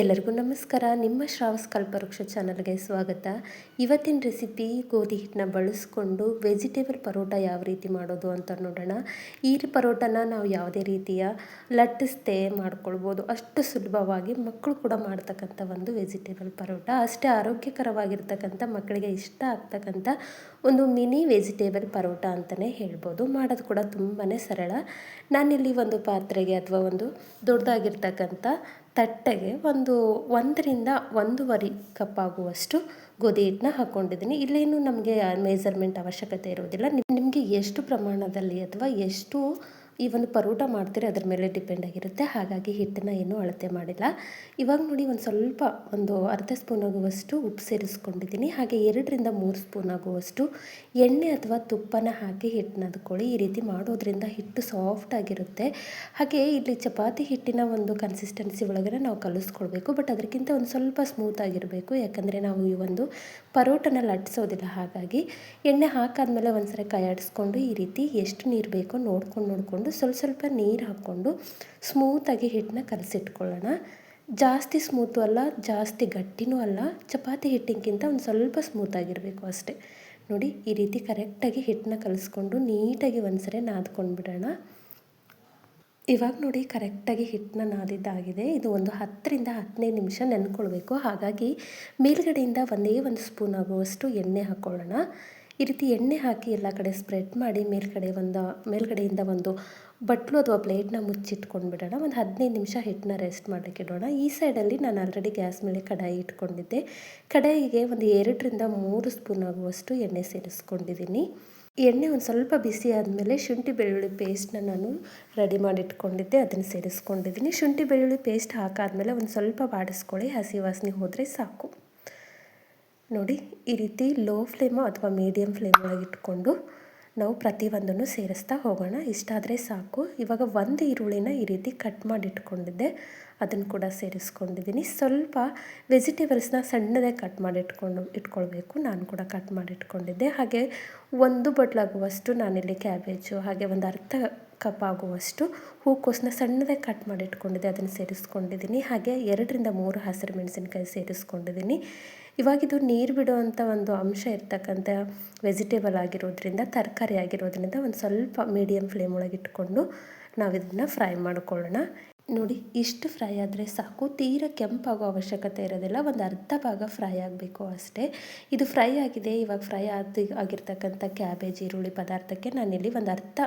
ಎಲ್ಲರಿಗೂ ನಮಸ್ಕಾರ. ನಿಮ್ಮ ಶ್ರಾವಸ್ ಕಲ್ಪವೃಕ್ಷ ಚಾನಲ್ಗೆ ಸ್ವಾಗತ. ಇವತ್ತಿನ ರೆಸಿಪಿ ಗೋಧಿ ಹಿಟ್ಟನ್ನ ಬಳಸ್ಕೊಂಡು ವೆಜಿಟೇಬಲ್ ಪರೋಟ ಯಾವ ರೀತಿ ಮಾಡೋದು ಅಂತ ನೋಡೋಣ. ಈ ಪರೋಟನ ನಾವು ಯಾವುದೇ ರೀತಿಯ ಲಟ್ಟಿಸ್ತೆ ಮಾಡ್ಕೊಳ್ಬೋದು. ಅಷ್ಟು ಸುಲಭವಾಗಿ ಮಕ್ಕಳು ಕೂಡ ಮಾಡ್ತಕ್ಕಂಥ ಒಂದು ವೆಜಿಟೇಬಲ್ ಪರೋಟ. ಅಷ್ಟೇ ಆರೋಗ್ಯಕರವಾಗಿರ್ತಕ್ಕಂಥ, ಮಕ್ಕಳಿಗೆ ಇಷ್ಟ ಆಗ್ತಕ್ಕಂಥ ಒಂದು ಮಿನಿ ವೆಜಿಟೇಬಲ್ ಪರೋಟ ಅಂತಲೇ ಹೇಳ್ಬೋದು. ಮಾಡೋದು ಕೂಡ ತುಂಬಾ ಸರಳ. ನಾನಿಲ್ಲಿ ಒಂದು ಪಾತ್ರೆಗೆ ಅಥವಾ ಒಂದು ದೊಡ್ಡದಾಗಿರ್ತಕ್ಕಂಥ ತಟ್ಟೆಗೆ ಒಂದು ಒಂದರಿಂದ ಒಂದೂವರೆ ಕಪ್ ಆಗುವಷ್ಟು ಗೋಧಿ ಹಿಟ್ಟನ್ನ ಹಾಕ್ಕೊಂಡಿದ್ದೀನಿ ಇಲ್ಲೇನು ನಮಗೆ ಮೆಸರ್ಮೆಂಟ್ ಅವಶ್ಯಕತೆ ಇರೋದಿಲ್ಲ ನಿಮಗೆ ಎಷ್ಟು ಪ್ರಮಾಣದಲ್ಲಿ ಅಥವಾ ಎಷ್ಟು ಈ ಒಂದು ಪರೋಟ ಮಾಡ್ತೀರಿ ಅದ್ರ ಮೇಲೆ ಡಿಪೆಂಡ್ ಆಗಿರುತ್ತೆ. ಹಾಗಾಗಿ ಹಿಟ್ಟನ್ನ ಏನೂ ಅಳತೆ ಮಾಡಿಲ್ಲ. ಇವಾಗ ನೋಡಿ ಒಂದು ಸ್ವಲ್ಪ ಒಂದು ಅರ್ಧ ಸ್ಪೂನ್ ಆಗುವಷ್ಟು ಉಪ್ಪು ಸೇರಿಸ್ಕೊಂಡಿದ್ದೀನಿ. ಹಾಗೆ ಎರಡರಿಂದ ಮೂರು ಸ್ಪೂನ್ ಆಗುವಷ್ಟು ಎಣ್ಣೆ ಅಥವಾ ತುಪ್ಪನ ಹಾಕಿ ಹಿಟ್ಟನ್ನ ಅದ್ಕೊಳ್ಳಿ. ಈ ರೀತಿ ಮಾಡೋದ್ರಿಂದ ಹಿಟ್ಟು ಸಾಫ್ಟ್ ಆಗಿರುತ್ತೆ. ಹಾಗೆ ಇಲ್ಲಿ ಚಪಾತಿ ಹಿಟ್ಟಿನ ಒಂದು ಕನ್ಸಿಸ್ಟೆನ್ಸಿ ಒಳಗಡೆ ನಾವು ಕಲಿಸ್ಕೊಳ್ಬೇಕು. ಬಟ್ ಅದಕ್ಕಿಂತ ಒಂದು ಸ್ವಲ್ಪ ಸ್ಮೂತ್ ಆಗಿರಬೇಕು. ಯಾಕಂದರೆ ನಾವು ಈ ಒಂದು ಪರೋಟನ ಲಟ್ಟಿಸೋದಿಲ್ಲ. ಹಾಗಾಗಿ ಎಣ್ಣೆ ಹಾಕಾದ್ಮೇಲೆ ಒಂದ್ಸರಿ ಕೈ ಆಡಿಸ್ಕೊಂಡು ಈ ರೀತಿ ಎಷ್ಟು ನೀರು ಬೇಕೋ ನೋಡ್ಕೊಂಡು ನೋಡಿಕೊಂಡು ಸ್ವಲ್ಪ ಸ್ವಲ್ಪ ನೀರು ಹಾಕ್ಕೊಂಡು ಸ್ಮೂತಾಗಿ ಹಿಟ್ಟನ್ನ ಕಲಸಿಟ್ಕೊಳ್ಳೋಣ. ಜಾಸ್ತಿ ಸ್ಮೂತು ಅಲ್ಲ, ಜಾಸ್ತಿ ಗಟ್ಟಿನೂ ಅಲ್ಲ, ಚಪಾತಿ ಹಿಟ್ಟಿಗಿಂತ ಒಂದು ಸ್ವಲ್ಪ ಸ್ಮೂತಾಗಿರಬೇಕು ಅಷ್ಟೇ. ನೋಡಿ, ಈ ರೀತಿ ಕರೆಕ್ಟಾಗಿ ಹಿಟ್ಟನ್ನ ಕಲಿಸ್ಕೊಂಡು ನೀಟಾಗಿ ಒಂದ್ಸರಿ ನಾದ್ಕೊಂಡು ಬಿಡೋಣ ಇವಾಗ ನೋಡಿ ಕರೆಕ್ಟಾಗಿ ಹಿಟ್ಟನ್ನ ನಾದಿದ್ದಾಗಿದೆ. ಇದು ಒಂದು ಹತ್ತರಿಂದ ಹದಿನೈದು ನಿಮಿಷ ನೆನ್ಕೊಳ್ಬೇಕು. ಹಾಗಾಗಿ ಮೇಲ್ಗಡೆಯಿಂದ ಒಂದೇ ಒಂದು ಸ್ಪೂನ್ ಆಗುವಷ್ಟು ಎಣ್ಣೆ ಹಾಕ್ಕೊಳ್ಳೋಣ ಈ ರೀತಿ ಎಣ್ಣೆ ಹಾಕಿ ಎಲ್ಲ ಕಡೆ ಸ್ಪ್ರೆಡ್ ಮಾಡಿ ಮೇಲ್ಗಡೆ ಒಂದು, ಮೇಲ್ಗಡೆಯಿಂದ ಒಂದು ಬಟ್ಲು ಅಥವಾ ಪ್ಲೇಟ್ನ ಮುಚ್ಚಿಟ್ಕೊಂಡು ಬಿಡೋಣ. ಒಂದು ಹದಿನೈದು ನಿಮಿಷ ಹಿಟ್ಟನ್ನ ರೆಸ್ಟ್ ಮಾಡೋಕ್ಕೆ ಇಡೋಣ. ಈ ಸೈಡಲ್ಲಿ ನಾನು ಆಲ್ರೆಡಿ ಗ್ಯಾಸ್ ಮೇಲೆ ಕಡಾಯಿ ಇಟ್ಕೊಂಡಿದ್ದೆ. ಕಡಾಯಿಗೆ ಒಂದು ಎರಡರಿಂದ ಮೂರು ಸ್ಪೂನ್ ಆಗುವಷ್ಟು ಎಣ್ಣೆ ಸೇರಿಸ್ಕೊಂಡಿದ್ದೀನಿ ಎಣ್ಣೆ ಒಂದು ಸ್ವಲ್ಪ ಬಿಸಿ ಆದಮೇಲೆ ಶುಂಠಿ, ಬೆಳ್ಳುಳ್ಳಿ ಪೇಸ್ಟ್ನ ನಾನು ರೆಡಿ ಮಾಡಿಟ್ಕೊಂಡಿದ್ದೆ ಅದನ್ನು ಸೇರಿಸ್ಕೊಂಡಿದ್ದೀನಿ ಶುಂಠಿ, ಬೆಳ್ಳುಳ್ಳಿ ಪೇಸ್ಟ್ ಹಾಕಾದ್ಮೇಲೆ ಒಂದು ಸ್ವಲ್ಪ ಬಾಡಿಸ್ಕೊಳ್ಳಿ. ಹಸಿ ವಾಸನೆ ಹೋದರೆ ಸಾಕು. ನೋಡಿ, ಈ ರೀತಿ ಲೋ ಫ್ಲೇಮು ಅಥವಾ ಮೀಡಿಯಮ್ ಫ್ಲೇಮ್ ಒಳಗೆ ಇಟ್ಕೊಂಡು ನಾವು ಪ್ರತಿಯೊಂದನ್ನು ಸೇರಿಸ್ತಾ ಹೋಗೋಣ. ಇಷ್ಟಾದರೆ ಸಾಕು. ಇವಾಗ ಒಂದು ಈರುಳ್ಳಿನ ಈ ರೀತಿ ಕಟ್ ಮಾಡಿ ಇಟ್ಕೊಂಡಿದ್ದೆ. ಅದನ್ನು ಕೂಡ ಸೇರಿಸ್ಕೊಂಡಿದ್ದೀನಿ. ಸ್ವಲ್ಪ ವೆಜಿಟೇಬಲ್ಸ್ನ ಸಣ್ಣದಾಗಿ ಕಟ್ ಮಾಡಿ ಇಟ್ಕೊಂಡು, ಇಟ್ಕೊಳ್ಬೇಕು. ನಾನು ಕೂಡ ಕಟ್ ಮಾಡಿ ಇಟ್ಕೊಂಡಿದ್ದೆ. ಹಾಗೆ ಒಂದು ಬಟ್ಲಾಗುವಷ್ಟು ನಾನಿಲ್ಲಿ ಕ್ಯಾಬೇಜು ಹಾಗೆ ಒಂದು ಅರ್ಧ ಕಪ್ ಆಗುವಷ್ಟು ಹೂಕೋಸನ್ನ ಸಣ್ಣದಾಗಿ ಕಟ್ ಮಾಡಿ ಇಟ್ಕೊಂಡಿದ್ದೆ. ಅದನ್ನು ಸೇರಿಸ್ಕೊಂಡಿದ್ದೀನಿ. ಹಾಗೆ ಎರಡರಿಂದ ಮೂರು ಹಸಿರು ಮೆಣಸಿನ್ಕಾಯಿ ಸೇರಿಸ್ಕೊಂಡಿದ್ದೀನಿ. ಇವಾಗಿದು ನೀರು ಬಿಡುವಂಥ ಒಂದು ಅಂಶ ಇರ್ತಕ್ಕಂಥ ವೆಜಿಟೇಬಲ್ ಆಗಿರೋದ್ರಿಂದ, ತರಕಾರಿ ಆಗಿರೋದ್ರಿಂದ ಒಂದು ಸ್ವಲ್ಪ ಮೀಡಿಯಮ್ ಫ್ಲೇಮ್ ಒಳಗೆ ಇಟ್ಕೊಂಡು ನಾವು ಇದನ್ನು ಫ್ರೈ ಮಾಡ್ಕೊಳ್ಳೋಣ. ನೋಡಿ, ಇಷ್ಟು ಫ್ರೈ ಆದರೆ ಸಾಕು. ತೀರ ಕೆಂಪಾಗೋ ಅವಶ್ಯಕತೆ ಇರೋದಿಲ್ಲ. ಒಂದು ಅರ್ಧ ಭಾಗ ಫ್ರೈ ಆಗಬೇಕು ಅಷ್ಟೇ. ಇದು ಫ್ರೈ ಆಗಿದೆ. ಇವಾಗ ಫ್ರೈ ಆದ, ಆಗಿರ್ತಕ್ಕಂಥ ಕ್ಯಾಬೇಜ್ ಈರುಳ್ಳಿ ಪದಾರ್ಥಕ್ಕೆ ನಾನಿಲ್ಲಿ ಒಂದು ಅರ್ಧ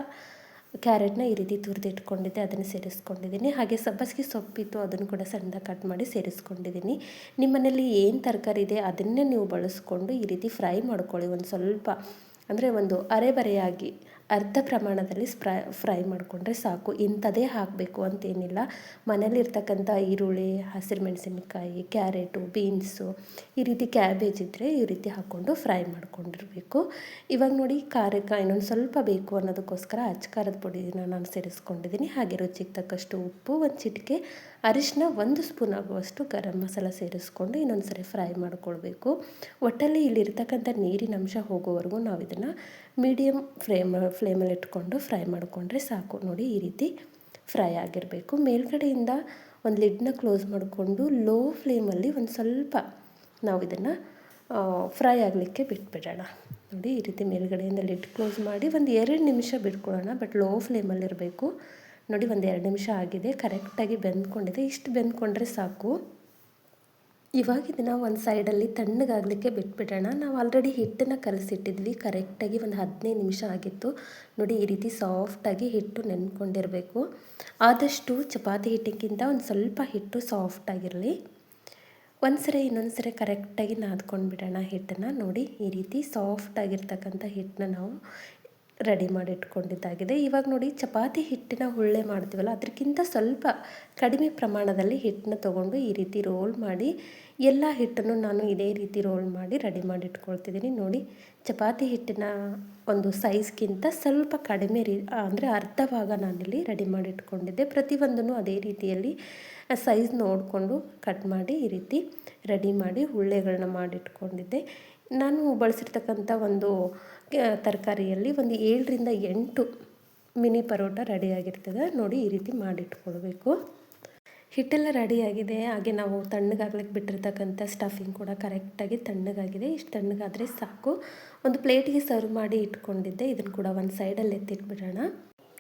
ಕ್ಯಾರೆಟ್ನ ಈ ರೀತಿ ತುರಿದಿಟ್ಕೊಂಡಿದ್ದೆ, ಅದನ್ನು ಸೇರಿಸ್ಕೊಂಡಿದ್ದೀನಿ. ಹಾಗೆ ಸಬ್ಬಸಿಗೆ ಸೊಪ್ಪಿತ್ತು, ಅದನ್ನು ಕೂಡ ಸಣ್ಣದಾಗಿ ಕಟ್ ಮಾಡಿ ಸೇರಿಸ್ಕೊಂಡಿದ್ದೀನಿ. ನಿಮ್ಮ ಮನೇಲಿ ಏನು ತರಕಾರಿ ಇದೆ ಅದನ್ನೇ ನೀವು ಬಳಸ್ಕೊಂಡು ಈ ರೀತಿ ಫ್ರೈ ಮಾಡ್ಕೊಳ್ಳಿ. ಒಂದು ಸ್ವಲ್ಪ, ಅಂದರೆ ಒಂದು ಅರೆಬರೆಯಾಗಿ ಅರ್ಧ ಪ್ರಮಾಣದಲ್ಲಿ ಸ್ಪ್ರೈ, ಫ್ರೈ ಮಾಡಿಕೊಂಡ್ರೆ ಸಾಕು. ಇಂಥದೇ ಹಾಕಬೇಕು ಅಂತೇನಿಲ್ಲ. ಮನೇಲಿರ್ತಕ್ಕಂಥ ಈರುಳ್ಳಿ, ಹಸಿರು ಮೆಣಸಿನಕಾಯಿ, ಕ್ಯಾರೆಟು, ಬೀನ್ಸು ಈ ರೀತಿ ಕ್ಯಾಬೇಜ್ ಇದ್ದರೆ ಈ ರೀತಿ ಹಾಕ್ಕೊಂಡು ಫ್ರೈ ಮಾಡ್ಕೊಂಡಿರಬೇಕು. ಇವಾಗ ನೋಡಿ ಖಾರಕ್ಕೆ ಇನ್ನೊಂದು ಸ್ವಲ್ಪ ಬೇಕು ಅನ್ನೋದಕ್ಕೋಸ್ಕರ ಅಚ್ಕಾರದ ಪುಡಿನ ನಾನು ಸೇರಿಸ್ಕೊಂಡಿದ್ದೀನಿ. ಹಾಗೆ ರುಚಿಗೆ ತಕ್ಕಷ್ಟು ಉಪ್ಪು, ಒಂದು ಚಿಟಿಕೆ, ಅರಿಶಿನ, ಒಂದು ಸ್ಪೂನ್ ಆಗುವಷ್ಟು ಗರಂ ಮಸಾಲ ಸೇರಿಸ್ಕೊಂಡು ಇನ್ನೊಂದು ಸರಿ ಫ್ರೈ ಮಾಡಿಕೊಳ್ಬೇಕು. ಒಟ್ಟಲ್ಲಿ ಇಲ್ಲಿರ್ತಕ್ಕಂಥ ನೀರಿನ ಅಂಶ ಹೋಗೋವರೆಗೂ ನಾವು ಇದನ್ನು ಮೀಡಿಯಮ್ ಫ್ಲೇಮ್ ಫ್ಲೇಮಲ್ಲಿ ಇಟ್ಕೊಂಡು ಫ್ರೈ ಮಾಡಿಕೊಂಡ್ರೆ ಸಾಕು. ನೋಡಿ, ಈ ರೀತಿ ಫ್ರೈ ಆಗಿರಬೇಕು. ಮೇಲ್ಗಡೆಯಿಂದ ಒಂದು ಲಿಡ್ನ ಕ್ಲೋಸ್ ಮಾಡಿಕೊಂಡು ಲೋ ಫ್ಲೇಮಲ್ಲಿ ಒಂದು ಸ್ವಲ್ಪ ನಾವು ಇದನ್ನು ಫ್ರೈ ಆಗಲಿಕ್ಕೆ ಬಿಟ್ಬಿಡೋಣ. ನೋಡಿ, ಈ ರೀತಿ ಮೇಲ್ಗಡೆಯಿಂದ ಲಿಡ್ ಕ್ಲೋಸ್ ಮಾಡಿ ಒಂದು ಎರಡು ನಿಮಿಷ ಬಿಟ್ಕೊಳ್ಳೋಣ. ಬಟ್ ಲೋ ಫ್ಲೇಮಲ್ಲಿರಬೇಕು ನೋಡಿ, ಒಂದು ಎರಡು ನಿಮಿಷ ಆಗಿದೆ. ಕರೆಕ್ಟಾಗಿ ಬೆಂದ್ಕೊಂಡಿದೆ. ಇಷ್ಟು ಬೆಂದ್ಕೊಂಡ್ರೆ ಸಾಕು. ಇವಾಗ ಇದನ್ನು ಒಂದು ಸೈಡಲ್ಲಿ ತಣ್ಣಗಾಗಲಿಕ್ಕೆ ಬಿಟ್ಬಿಡೋಣ. ನಾವು ಆಲ್ರೆಡಿ ಹಿಟ್ಟನ್ನು ಕಲಸಿಟ್ಟಿದ್ವಿ ಕರೆಕ್ಟಾಗಿ ಒಂದು ಹದಿನೈದು ನಿಮಿಷ ಆಗಿತ್ತು. ನೋಡಿ, ಈ ರೀತಿ ಸಾಫ್ಟಾಗಿ ಹಿಟ್ಟು ನೆನ್ಕೊಂಡಿರಬೇಕು. ಆದಷ್ಟು ಚಪಾತಿ ಹಿಟ್ಟಿಗಿಂತ ಒಂದು ಸ್ವಲ್ಪ ಹಿಟ್ಟು ಸಾಫ್ಟಾಗಿರಲಿ ಒಂದು ಸರಿ ಇನ್ನೊಂದು ಸರಿ ಕರೆಕ್ಟಾಗಿ ನಾದ್ಕೊಂಡು ಬಿಡೋಣ ಹಿಟ್ಟನ್ನು. ನೋಡಿ, ಈ ರೀತಿ ಸಾಫ್ಟಾಗಿರ್ತಕ್ಕಂಥ ಹಿಟ್ಟನ್ನ ನಾವು ರೆಡಿ ಮಾಡಿ ಇಟ್ಕೊಂಡಿದ್ದಾಗಿದೆ ಇವಾಗ ನೋಡಿ ಚಪಾತಿ ಹಿಟ್ಟಿನ ಹುಳ್ಳೆ ಮಾಡ್ತೀವಲ್ಲ ಅದಕ್ಕಿಂತ ಸ್ವಲ್ಪ ಕಡಿಮೆ ಪ್ರಮಾಣದಲ್ಲಿ ಹಿಟ್ಟನ್ನ ತೊಗೊಂಡು ಈ ರೀತಿ ರೋಲ್ ಮಾಡಿ, ಎಲ್ಲ ಹಿಟ್ಟನ್ನು ನಾನು ಇದೇ ರೀತಿ ರೋಲ್ ಮಾಡಿ ರೆಡಿ ಮಾಡಿ ಇಟ್ಕೊಳ್ತಿದ್ದೀನಿ ನೋಡಿ, ಚಪಾತಿ ಹಿಟ್ಟಿನ ಒಂದು ಸೈಜ್ಗಿಂತ ಸ್ವಲ್ಪ ಕಡಿಮೆ ರೀ, ಅಂದರೆ ಅರ್ಧ ಭಾಗ ನಾನಿಲ್ಲಿ ರೆಡಿ ಮಾಡಿ ಇಟ್ಕೊಂಡಿದ್ದೆ ಪ್ರತಿಯೊಂದನ್ನು ಅದೇ ರೀತಿಯಲ್ಲಿ ಸೈಜ್ ನೋಡಿಕೊಂಡು ಕಟ್ ಮಾಡಿ ಈ ರೀತಿ ರೆಡಿ ಮಾಡಿ ಹುಳ್ಳೆಗಳನ್ನ ಮಾಡಿಟ್ಕೊಂಡಿದ್ದೆ. ನಾನು ಬಳಸಿರ್ತಕ್ಕಂಥ ಒಂದು ತರಕಾರಿಯಲ್ಲಿ ಒಂದು ಏಳರಿಂದ ಎಂಟು ಮಿನಿ ಪರೋಟ ರೆಡಿಯಾಗಿರ್ತದೆ ನೋಡಿ ಈ ರೀತಿ ಮಾಡಿಟ್ಕೊಳ್ಬೇಕು. ಹಿಟ್ಟೆಲ್ಲ ರೆಡಿಯಾಗಿದೆ ಹಾಗೆ ನಾವು ತಣ್ಣಗಾಗ್ಲಿಕ್ಕೆ ಬಿಟ್ಟಿರ್ತಕ್ಕಂಥ ಸ್ಟಫಿಂಗ್ ಕೂಡ ಕರೆಕ್ಟಾಗಿ ತಣ್ಣಗಾಗಿದೆ. ಇಷ್ಟು ತಣ್ಣಗಾದರೆ ಸಾಕು. ಒಂದು ಪ್ಲೇಟಿಗೆ ಸರ್ವ್ ಮಾಡಿ ಇಟ್ಕೊಂಡಿದ್ದೆ. ಇದನ್ನು ಕೂಡ ಒಂದು ಸೈಡಲ್ಲಿ ಎತ್ತಿಟ್ಬಿಡೋಣ.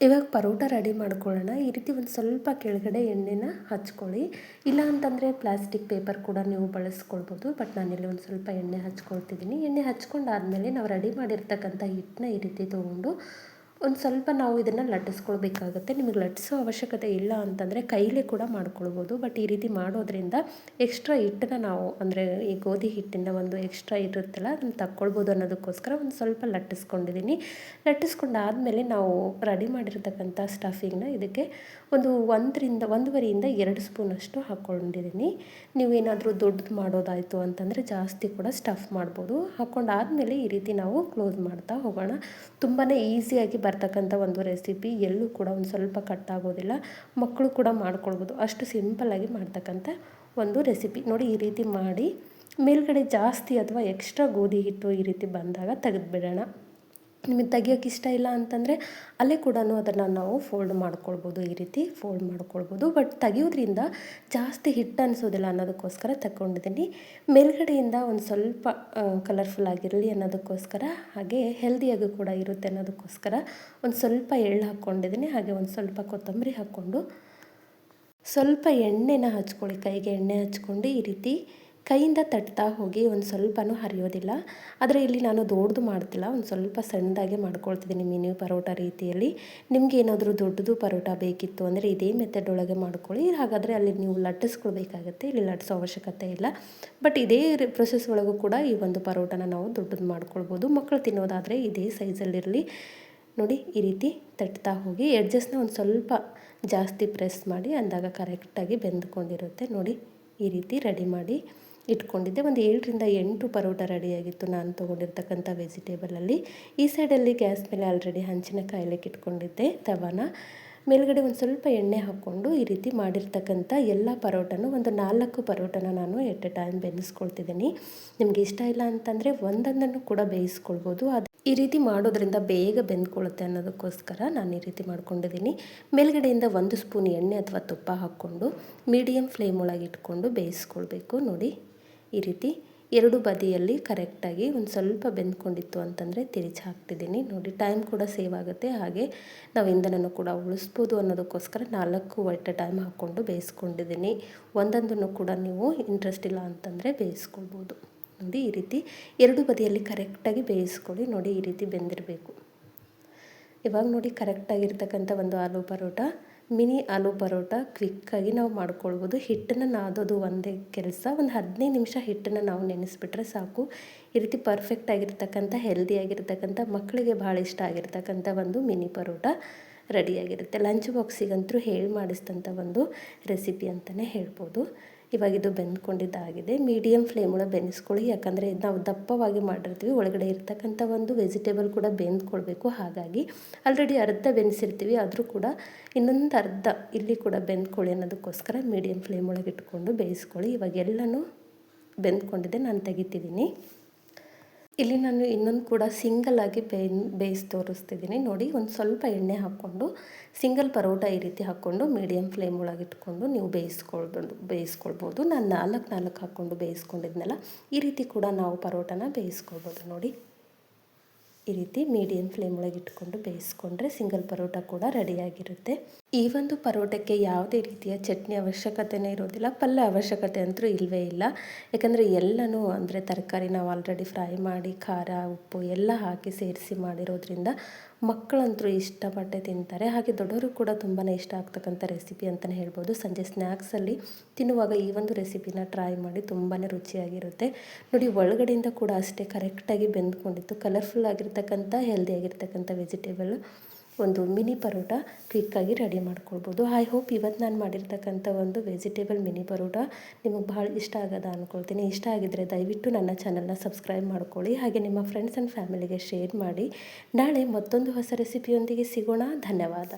ಇವಾಗ ಪರೋಟ ರೆಡಿ ಮಾಡ್ಕೊಳ್ಳೋಣ. ಈ ರೀತಿ ಒಂದು ಸ್ವಲ್ಪ ಕೆಳಗಡೆ ಎಣ್ಣೆನ ಹಚ್ಕೊಳ್ಳಿ. ಇಲ್ಲ ಅಂತಂದರೆ ಪ್ಲಾಸ್ಟಿಕ್ ಪೇಪರ್ ಕೂಡ ನೀವು ಬಳಸ್ಕೊಳ್ಬೋದು, ಬಟ್ ನಾನಿಲ್ಲಿ ಒಂದು ಸ್ವಲ್ಪ ಎಣ್ಣೆ ಹಚ್ಕೊಳ್ತಿದ್ದೀನಿ. ಎಣ್ಣೆ ಹಚ್ಕೊಂಡಾದ್ಮೇಲೆ ನಾವು ರೆಡಿ ಮಾಡಿರ್ತಕ್ಕಂಥ ಹಿಟ್ಟನ್ನ ಈ ರೀತಿ ತೊಗೊಂಡು ಒಂದು ಸ್ವಲ್ಪ ನಾವು ಇದನ್ನು ಲಟ್ಟಿಸ್ಕೊಳ್ಬೇಕಾಗುತ್ತೆ. ನಿಮಗೆ ಲಟ್ಟಿಸೋ ಅವಶ್ಯಕತೆ ಇಲ್ಲ ಅಂತಂದರೆ ಕೈಲೇ ಕೂಡ ಮಾಡ್ಕೊಳ್ಬೋದು. ಬಟ್ ಈ ರೀತಿ ಮಾಡೋದ್ರಿಂದ ಎಕ್ಸ್ಟ್ರಾ ಹಿಟ್ಟನ್ನ ನಾವು ಅಂದರೆ ಈ ಗೋಧಿ ಹಿಟ್ಟಿನ ಒಂದು ಎಕ್ಸ್ಟ್ರಾ ಇರುತ್ತಲ್ಲ, ಅದನ್ನು ತಕ್ಕೊಳ್ಬೋದು ಅನ್ನೋದಕ್ಕೋಸ್ಕರ ಒಂದು ಸ್ವಲ್ಪ ಲಟ್ಟಿಸ್ಕೊಂಡಿದ್ದೀನಿ. ಲಟ್ಟಿಸ್ಕೊಂಡಾದಮೇಲೆ ನಾವು ರೆಡಿ ಮಾಡಿರ್ತಕ್ಕಂಥ ಸ್ಟಫಿಂಗ್ನ ಇದಕ್ಕೆ ಒಂದು ಒಂದರಿಂದ, ಒಂದೂವರೆಯಿಂದ ಎರಡು ಸ್ಪೂನಷ್ಟು ಹಾಕ್ಕೊಂಡಿದ್ದೀನಿ. ನೀವೇನಾದರೂ ದೊಡ್ಡದು ಮಾಡೋದಾಯಿತು ಅಂತಂದರೆ ಜಾಸ್ತಿ ಕೂಡ ಸ್ಟಫ್ ಮಾಡ್ಬೋದು. ಹಾಕ್ಕೊಂಡಾದಮೇಲೆ ಈ ರೀತಿ ನಾವು ಕ್ಲೋಸ್ ಮಾಡ್ತಾ ಹೋಗೋಣ. ತುಂಬಾ ಈಸಿಯಾಗಿ ಬರ್ತಕ್ಕಂಥ ಒಂದು ರೆಸಿಪಿ ಎಲ್ಲೂ ಕೂಡ ಒಂದು ಸ್ವಲ್ಪ ಕಟ್ ಆಗೋದಿಲ್ಲ. ಮಕ್ಕಳು ಕೂಡ ಮಾಡ್ಕೊಳ್ಬೋದು. ಅಷ್ಟು ಸಿಂಪಲ್ಲಾಗಿ ಮಾಡ್ತಕ್ಕಂಥ ಒಂದು ರೆಸಿಪಿ ನೋಡಿ, ಈ ರೀತಿ ಮಾಡಿ ಮೇಲ್ಗಡೆ ಜಾಸ್ತಿ ಅಥವಾ ಎಕ್ಸ್ಟ್ರಾ ಗೋಧಿ ಹಿಟ್ಟು ಈ ರೀತಿ ಬಂದಾಗ ತೆಗೆದುಬಿಡೋಣ. ನಿಮಗೆ ತೆಗಿಯೋಕೆ ಇಷ್ಟ ಇಲ್ಲ ಅಂತಂದರೆ ಅಲ್ಲೇ ಕೂಡ ಅದನ್ನು ನಾವು ಫೋಲ್ಡ್ ಮಾಡ್ಕೊಳ್ಬೋದು, ಈ ರೀತಿ ಫೋಲ್ಡ್ ಮಾಡ್ಕೊಳ್ಬೋದು. ಬಟ್ ತೆಗಿಯೋದ್ರಿಂದ ಜಾಸ್ತಿ ಹಿಟ್ಟು ಅನಿಸೋದಿಲ್ಲ ಅನ್ನೋದಕ್ಕೋಸ್ಕರ ತಗೊಂಡಿದ್ದೀನಿ. ಮೇಲ್ಗಡೆಯಿಂದ ಒಂದು ಸ್ವಲ್ಪ ಕಲರ್ಫುಲ್ ಆಗಿರಲಿ ಅನ್ನೋದಕ್ಕೋಸ್ಕರ, ಹಾಗೆ ಹೆಲ್ದಿಯಾಗಿ ಕೂಡ ಇರುತ್ತೆ ಅನ್ನೋದಕ್ಕೋಸ್ಕರ ಒಂದು ಸ್ವಲ್ಪ ಎಳ್ಳು ಹಾಕ್ಕೊಂಡಿದ್ದೀನಿ. ಹಾಗೆ ಒಂದು ಸ್ವಲ್ಪ ಕೊತ್ತಂಬರಿ ಹಾಕ್ಕೊಂಡು ಸ್ವಲ್ಪ ಎಣ್ಣೆನ ಹಚ್ಕೊಳ್ಳಿ, ಕೈಗೆ ಎಣ್ಣೆ ಹಚ್ಕೊಂಡು ಈ ರೀತಿ ಕೈಯಿಂದ ತಟ್ತಾ ಹೋಗಿ ಒಂದು ಸ್ವಲ್ಪನೂ ಹರಿಯೋದಿಲ್ಲ. ಆದರೆ ಇಲ್ಲಿ ನಾನು ದೊಡ್ಡದು ಮಾಡ್ತಿಲ್ಲ. ಒಂದು ಸ್ವಲ್ಪ ಸಣ್ಣದಾಗೆ ಮಾಡ್ಕೊಳ್ತಿದ್ದೀನಿ ಮಿನಿ ಪರೋಟ ರೀತಿಯಲ್ಲಿ. ನಿಮಗೆ ಏನಾದರೂ ದೊಡ್ಡದು ಪರೋಟ ಬೇಕಿತ್ತು ಅಂದರೆ ಇದೇ ಮೆಥಡ್ ಒಳಗೆ ಮಾಡ್ಕೊಳ್ಳಿ. ಹಾಗಾದರೆ ಅಲ್ಲಿ ನೀವು ಲಟ್ಟಿಸ್ಕೊಳ್ಬೇಕಾಗತ್ತೆ ಇಲ್ಲಿ ಲಟ್ಟಿಸೋ ಅವಶ್ಯಕತೆ ಇಲ್ಲ. ಬಟ್ ಇದೇ ಪ್ರೊಸೆಸ್ ಒಳಗೂ ಕೂಡ ಈ ಒಂದು ಪರೋಟನ ನಾವು ದೊಡ್ಡದು ಮಾಡ್ಕೊಳ್ಬೋದು. ಮಕ್ಕಳು ತಿನ್ನೋದಾದರೆ ಇದೇ ಸೈಜಲ್ಲಿರಲಿ ನೋಡಿ, ಈ ರೀತಿ ತಟ್ತಾ ಹೋಗಿ ಎಡ್ಜಸ್ಟ್ನ ಒಂದು ಸ್ವಲ್ಪ ಜಾಸ್ತಿ ಪ್ರೆಸ್ ಮಾಡಿ ಅಂದಾಗ ಕರೆಕ್ಟಾಗಿ ಬೆಂದ್ಕೊಂಡಿರುತ್ತೆ. ನೋಡಿ, ಈ ರೀತಿ ರೆಡಿ ಮಾಡಿ. ಇಟ್ಕೊಂಡಿದ್ದೆ. ಒಂದು ಏಳರಿಂದ ಎಂಟು ಪರೋಟ ರೆಡಿಯಾಗಿತ್ತು. ನಾನು ತೊಗೊಂಡಿರ್ತಕ್ಕಂಥ ವೆಜಿಟೇಬಲಲ್ಲಿ. ಈ ಸೈಡಲ್ಲಿ ಗ್ಯಾಸ್ ಮೇಲೆ ಆಲ್ರೆಡಿ ಹಂಚಿನ ಕಾಯಿಲೆಗೆ ಇಟ್ಕೊಂಡಿದ್ದೆ ತವಾನ. ಮೇಲ್ಗಡೆ ಒಂದು ಸ್ವಲ್ಪ ಎಣ್ಣೆ ಹಾಕ್ಕೊಂಡು ಈ ರೀತಿ ಮಾಡಿರ್ತಕ್ಕಂಥ ಎಲ್ಲ ಪರೋಟನೂ ಒಂದು ನಾಲ್ಕು ಪರೋಟನ ನಾನು ಎಟ್ ಎ ಟೈಮ್ ಬೆಳೆಸ್ಕೊಳ್ತಿದ್ದೀನಿ ನಿಮಗೆ ಇಷ್ಟ ಇಲ್ಲ ಅಂತಂದರೆ ಒಂದೊಂದನ್ನು ಕೂಡ ಬೇಯಿಸ್ಕೊಳ್ಬೋದು. ಅದು ಈ ರೀತಿ ಮಾಡೋದ್ರಿಂದ ಬೇಗ ಬೆಂದ್ಕೊಳ್ಳುತ್ತೆ ಅನ್ನೋದಕ್ಕೋಸ್ಕರ ನಾನು ಈ ರೀತಿ ಮಾಡ್ಕೊಂಡಿದ್ದೀನಿ. ಮೇಲ್ಗಡೆಯಿಂದ ಒಂದು ಸ್ಪೂನ್ ಎಣ್ಣೆ ಅಥವಾ ತುಪ್ಪ ಹಾಕ್ಕೊಂಡು ಮೀಡಿಯಮ್ ಫ್ಲೇಮ್ ಒಳಗೆ ಇಟ್ಕೊಂಡು ಬೇಯಿಸ್ಕೊಳ್ಬೇಕು. ನೋಡಿ. ಈ ರೀತಿ ಎರಡು ಬದಿಯಲ್ಲಿ ಕರೆಕ್ಟಾಗಿ ಒಂದು ಸ್ವಲ್ಪ ಬೆಂದ್ಕೊಂಡಿತ್ತು ಅಂತಂದರೆ ತಿರುಚಿ ಹಾಕ್ತಿದ್ದೀನಿ. ನೋಡಿ ಟೈಮ್ ಕೂಡ ಸೇವ್ ಆಗುತ್ತೆ. ಹಾಗೆ ನಾವು ಇಂಧನನೂ ಕೂಡ ಉಳಿಸ್ಬೋದು ಅನ್ನೋದಕ್ಕೋಸ್ಕರ ನಾಲ್ಕು ಒಟ್ಟೆ ಟೈಮ್ ಹಾಕ್ಕೊಂಡು ಬೇಯಿಸ್ಕೊಂಡಿದ್ದೀನಿ. ಒಂದೊಂದನ್ನು ಕೂಡ ನೀವು ಇಂಟ್ರೆಸ್ಟ್ ಇಲ್ಲ ಅಂತಂದರೆ ಬೇಯಿಸ್ಕೊಳ್ಬೋದು. ನೋಡಿ, ಈ ರೀತಿ ಎರಡು ಬದಿಯಲ್ಲಿ ಕರೆಕ್ಟಾಗಿ ಬೇಯಿಸ್ಕೊಳ್ಳಿ. ನೋಡಿ, ಈ ರೀತಿ ಬೆಂದಿರಬೇಕು. ಇವಾಗ ನೋಡಿ ಕರೆಕ್ಟಾಗಿರ್ತಕ್ಕಂಥ ಒಂದು ಆಲೂ ಪರೋಟ. ಮಿನಿ ಆಲೂ ಪರೋಟ ಕ್ವಿಕ್ಕಾಗಿ ನಾವು ಮಾಡ್ಕೊಳ್ಬೋದು. ಹಿಟ್ಟನ್ನು ನಾದೋದು ಒಂದೇ ಕೆಲಸ. ಒಂದು ಹದಿನೈದು ನಿಮಿಷ ಹಿಟ್ಟನ್ನು ನಾವು ನೆನೆಸಿಬಿಟ್ರೆ ಸಾಕು. ಈ ರೀತಿ ಪರ್ಫೆಕ್ಟ್ ಆಗಿರ್ತಕ್ಕಂಥ ಹೆಲ್ದಿ ಆಗಿರ್ತಕ್ಕಂಥ, ಮಕ್ಕಳಿಗೆ ಭಾಳ ಇಷ್ಟ ಆಗಿರ್ತಕ್ಕಂಥ ಒಂದು ಮಿನಿ ಪರೋಟ ರೆಡಿಯಾಗಿರುತ್ತೆ. ಲಂಚ್ ಬಾಕ್ಸಿಗಂತೂ ಹೇಳಿ ಮಾಡಿಸಿದಂಥ ಒಂದು ರೆಸಿಪಿ ಅಂತಲೇ ಹೇಳ್ಬೋದು. ಇವಾಗ ಇದು ಬೆಂದ್ಕೊಂಡಿದ್ದಾಗಿದೆ. ಮೀಡಿಯಮ್ ಫ್ಲೇಮ್ ಒಳಗೆ ಬೆನಿಸ್ಕೊಳ್ಳಿ. ಯಾಕಂದರೆ ನಾವು ದಪ್ಪವಾಗಿ ಮಾಡಿರ್ತೀವಿ. ಒಳಗಡೆ ಇರ್ತಕ್ಕಂಥ ಒಂದು ವೆಜಿಟೇಬಲ್ ಕೂಡ ಬೆಂದ್ಕೊಳ್ಬೇಕು. ಹಾಗಾಗಿ ಆಲ್ರೆಡಿ ಅರ್ಧ ಬೆನ್ಸಿರ್ತೀವಿ. ಆದರೂ ಕೂಡ ಇನ್ನೊಂದು ಅರ್ಧ ಇಲ್ಲಿ ಕೂಡ ಬೆಂದ್ಕೊಳ್ಳಿ ಅನ್ನೋದಕ್ಕೋಸ್ಕರ ಮೀಡಿಯಮ್ ಫ್ಲೇಮ್ ಒಳಗೆ ಇಟ್ಕೊಂಡು ಬೇಯಿಸ್ಕೊಳ್ಳಿ. ಇವಾಗ ಎಲ್ಲನೂ ಬೆಂದ್ಕೊಂಡಿದೆ. ನಾನು ತೆಗಿತಿದ್ದೀನಿ. ಇಲ್ಲಿ ನಾನು ಇನ್ನೊಂದು ಕೂಡ ಸಿಂಗಲ್ ಆಗಿ ಬೇಯ್, ಬೇಯಿಸಿ ತೋರಿಸ್ತಿದ್ದೀನಿ. ನೋಡಿ, ಒಂದು ಸ್ವಲ್ಪ ಎಣ್ಣೆ ಹಾಕ್ಕೊಂಡು, ಸಿಂಗಲ್ ಪರೋಟ ಈ ರೀತಿ ಹಾಕ್ಕೊಂಡು ಮೀಡಿಯಮ್ ಫ್ಲೇಮ್ ಒಳಗೆ ಇಟ್ಕೊಂಡು ನೀವು ಬೇಯಿಸ್ಕೊಳ್ಬೋದು ಬೇಯಿಸ್ಕೊಳ್ಬೋದು. ನಾನು ನಾಲ್ಕು ನಾಲ್ಕು ಹಾಕ್ಕೊಂಡು ಬೇಯಿಸ್ಕೊಂಡಿದ್ನಲ್ಲ, ಈ ರೀತಿ ಕೂಡ ನಾವು ಪರೋಟನ ಬೇಯಿಸ್ಕೊಳ್ಬೋದು. ನೋಡಿ, ಈ ರೀತಿ ಮೀಡಿಯಮ್ ಫ್ಲೇಮ್ ಒಳಗೆ ಇಟ್ಕೊಂಡು ಬೇಯಿಸ್ಕೊಂಡ್ರೆ ಸಿಂಗಲ್ ಪರೋಟ ಕೂಡ ರೆಡಿಯಾಗಿರುತ್ತೆ ಈ ಒಂದು ಪರೋಟಕ್ಕೆ ಯಾವುದೇ ರೀತಿಯ ಚಟ್ನಿ ಅವಶ್ಯಕತೆನೇ ಇರೋದಿಲ್ಲ, ಪಲ್ಯ ಅವಶ್ಯಕತೆ ಅಂತೂ ಇಲ್ಲವೇ ಇಲ್ಲ. ಯಾಕಂದರೆ ಎಲ್ಲನೂ ಅಂದರೆ ತರಕಾರಿ ನಾವು ಆಲ್ರೆಡಿ ಫ್ರೈ ಮಾಡಿ, ಖಾರ, ಉಪ್ಪು ಎಲ್ಲ ಹಾಕಿ ಸೇರಿಸಿ ಮಾಡಿರೋದ್ರಿಂದ ಮಕ್ಕಳಂತೂ ಇಷ್ಟಪಟ್ಟೆ ತಿಂತಾರೆ. ಹಾಗೆ ದೊಡ್ಡವರು ಕೂಡ ತುಂಬಾ ಇಷ್ಟ ಆಗ್ತಕ್ಕಂಥ ರೆಸಿಪಿ ಅಂತಲೇ ಹೇಳ್ಬೋದು. ಸಂಜೆ ಸ್ನ್ಯಾಕ್ಸಲ್ಲಿ ತಿನ್ನುವಾಗ ಈ ಒಂದು ರೆಸಿಪಿನ ಟ್ರೈ ಮಾಡಿ ತುಂಬಾ ರುಚಿಯಾಗಿರುತ್ತೆ. ನೋಡಿ, ಒಳಗಡೆಯಿಂದ ಕೂಡ ಅಷ್ಟೇ ಕರೆಕ್ಟಾಗಿ ಬೆಂದ್ಕೊಂಡಿತ್ತು ಕಲರ್ಫುಲ್ ಆಗಿರ್ತಕ್ಕಂಥ ಹೆಲ್ದಿ ಆಗಿರ್ತಕ್ಕಂಥ ವೆಜಿಟೇಬಲ್ ಒಂದು ಮಿನಿ ಪರೋಟ ಕ್ವಿಕ್ಕಾಗಿ ರೆಡಿ ಮಾಡ್ಕೊಳ್ಬೋದು. ಐ ಹೋಪ್ ಇವತ್ತು ನಾನು ಮಾಡಿರ್ತಕ್ಕಂಥ ಒಂದು ವೆಜಿಟೇಬಲ್ ಮಿನಿ ಪರೋಟ ನಿಮಗೆ ಭಾಳ ಇಷ್ಟ ಆಗೋದ ಅಂದ್ಕೊಳ್ತೀನಿ ಇಷ್ಟ ಆಗಿದ್ದರೆ ದಯವಿಟ್ಟು ನನ್ನ ಚಾನಲ್ನ ಸಬ್ಸ್ಕ್ರೈಬ್ ಮಾಡ್ಕೊಳ್ಳಿ. ಹಾಗೆ ನಿಮ್ಮ ಫ್ರೆಂಡ್ಸ್ ಆ್ಯಂಡ್ ಫ್ಯಾಮಿಲಿಗೆ ಶೇರ್ ಮಾಡಿ. ನಾಳೆ ಮತ್ತೊಂದು ಹೊಸ ರೆಸಿಪಿಯೊಂದಿಗೆ ಸಿಗೋಣ. ಧನ್ಯವಾದ.